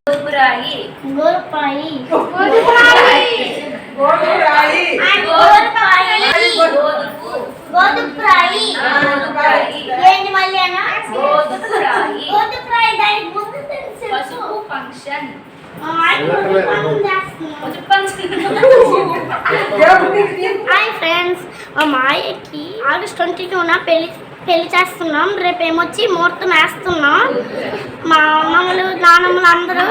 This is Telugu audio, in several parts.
గోపురాయి గోపాయి గోపురాయి గోధుమరాయి గోపాయి గోధుపు గోధుప్రాయి గోధుమరాయి ఏంటి మళ్ళీ అన్న గోధుమరాయి గోధుప్రాయి దానికి ముందు తెలుసు పసుపు ఫంక్షన్ మా ఆయన గోధుమ పనులు చేస్తున్నాడు. పసుపు ఫంక్షన్ హాయ్ ఫ్రెండ్స్ మా మాయకి ఆగస్ట్ ట్వంటీ టూన పెళ్లి పెళ్ళి చేస్తున్నాం. రేపు ఏమొచ్చి ముహూర్తం వేస్తున్నాం. మా అమ్మమ్మలు నాన్నమ్మలు అందరూ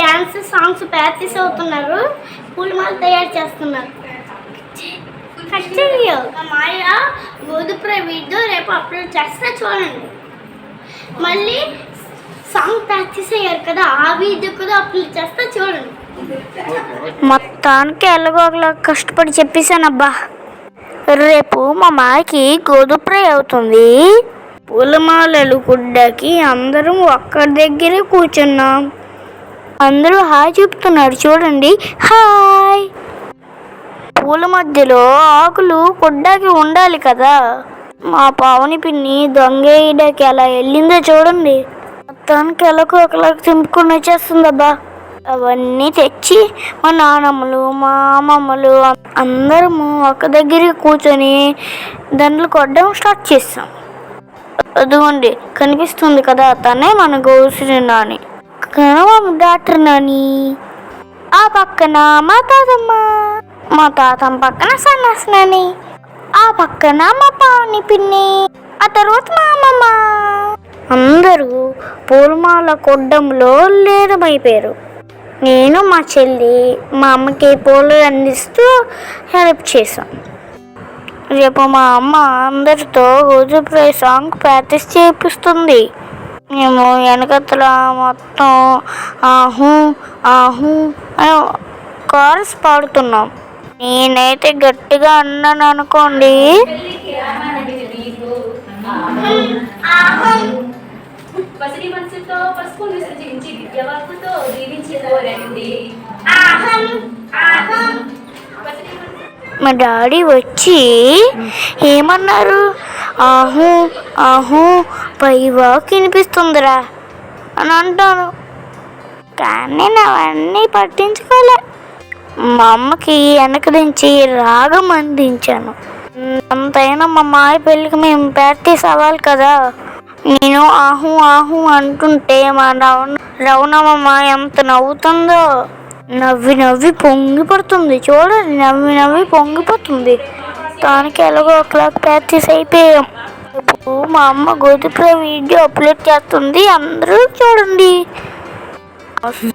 డ్యాన్స్ సాంగ్స్ ప్రాక్టీస్ అవుతున్నారు. పూలమాల తయారు చేస్తున్నారు. మా మాయ గోధుప్ర వీడియో రేపు అప్లోడ్ చేస్తే చూడండి. మళ్ళీ సాంగ్ ప్రాక్టీస్ అయ్యారు కదా ఆ వీడియో కూడా అప్లోడ్ చేస్తే చూడండి. మొత్తానికి ఎలాగోలా కష్టపడి చెప్పేశానబ్బా. రేపు మా మాకి గోధుప్రై అవుతుంది. పూలమాలలు గుడ్డకి అందరం ఒక్కడి దగ్గరే కూర్చున్నాం. అందరూ హాయ్ చెప్తున్నారు. చూడండి. హాయ్. పూల మధ్యలో ఆకులు గుడ్డకి ఉండాలి కదా. మా పావుని పిన్ని దొంగేయడానికి అలా వెళ్ళిందో చూడండి. మొత్తానికి ఎలాగో ఒకలాగా తింపుకొని వచ్చేస్తుందబ్బా. అవన్నీ తెచ్చి మా నానమ్మలు మా అమ్మమ్మలు అందరము ఒక దగ్గర కూర్చొని దండలు కొట్టడం స్టార్ట్ చేస్తాం అదిగోండి కనిపిస్తుంది కదా తనే మన గౌశ్రీ నాని. కనవం డాక్టర్ నాని. ఆ పక్కన మా తాతమ్మ మా తాతమ్మ పక్కన సన్నాస్ నాని. ఆ పక్కన మా పావని పిన్ని ఆ తర్వాత మా అమ్మమ్మ. అందరూ పూలమాల కొడ్డంలో లీనమైపోయారు నేను మా చెల్లి మా అమ్మకి పూలు అందిస్తూ హెల్ప్ చేశాం. రేపు మా అమ్మ అందరితో రోజుప్రై సాంగ్ ప్రాక్టీస్ చేపిస్తుంది. మేము వెనకతల మొత్తం ఆహు ఆహు అని కారస్ పాడుతున్నాం. నేనైతే గట్టిగా అన్నాను అనుకోండి. పసిడి మనసుతో పసుపు విసర్జించి విద్యవాకుతో దీవించి కోరండి పసిడి మనసు మా డాడీ వచ్చి ఏమన్నారు? ఆహు ఆహు పైవా వినిపిస్తుందిరా అని అంటాను. కానీ నేను అవన్నీ పట్టించుకోలే. మా అమ్మకి వెనక నుంచి రాగం అందించాను. అంతైనా మా మాయ పెళ్ళికి మేము ప్రాక్టీస్ అవ్వాలి కదా. నేను ఆహు ఆహు అంటుంటే మా రవణ రవణమ్మ ఎంత నవ్వుతుందో. నవ్వి నవ్వి పొంగి పడుతుంది చూడండి నవ్వి నవ్వి పొంగిపోతుంది. దానికి ఎలాగో ఒకలా ప్రాక్టీస్ అయిపోయాం. ఇప్పుడు మా అమ్మ గోధుమ వీడియో అప్లోడ్ చేస్తుంది. అందరూ చూడండి.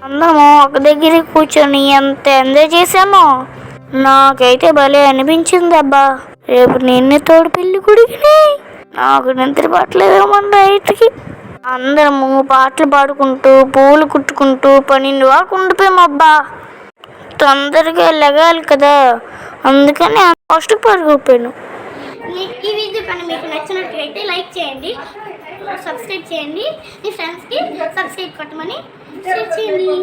అందరము ఒక దగ్గర కూర్చొని ఎంత ఎంజాయ్ చేసామో నాకైతే భలే అనిపించింది అబ్బా. రేపు నిన్ను తోడు పెళ్ళి కొడుకుని. నాకు నిద్ర పట్టలేదేమో రైట్కి అందరము పాటలు పాడుకుంటూ పూలు కుట్టుకుంటూ పన్నెండు వరకు ఉండిపోయామబ్బా తొందరగా లెగాలి కదా. అందుకని ఫస్ట్ పడిపోయాను ఈ వీడియో కానీ మీకు నచ్చినట్లయితే లైక్ చేయండి సబ్స్క్రైబ్ చేయండి మీ ఫ్రెండ్స్కి సబ్స్క్రైబ్ కొట్టమని షేర్ చేయండి.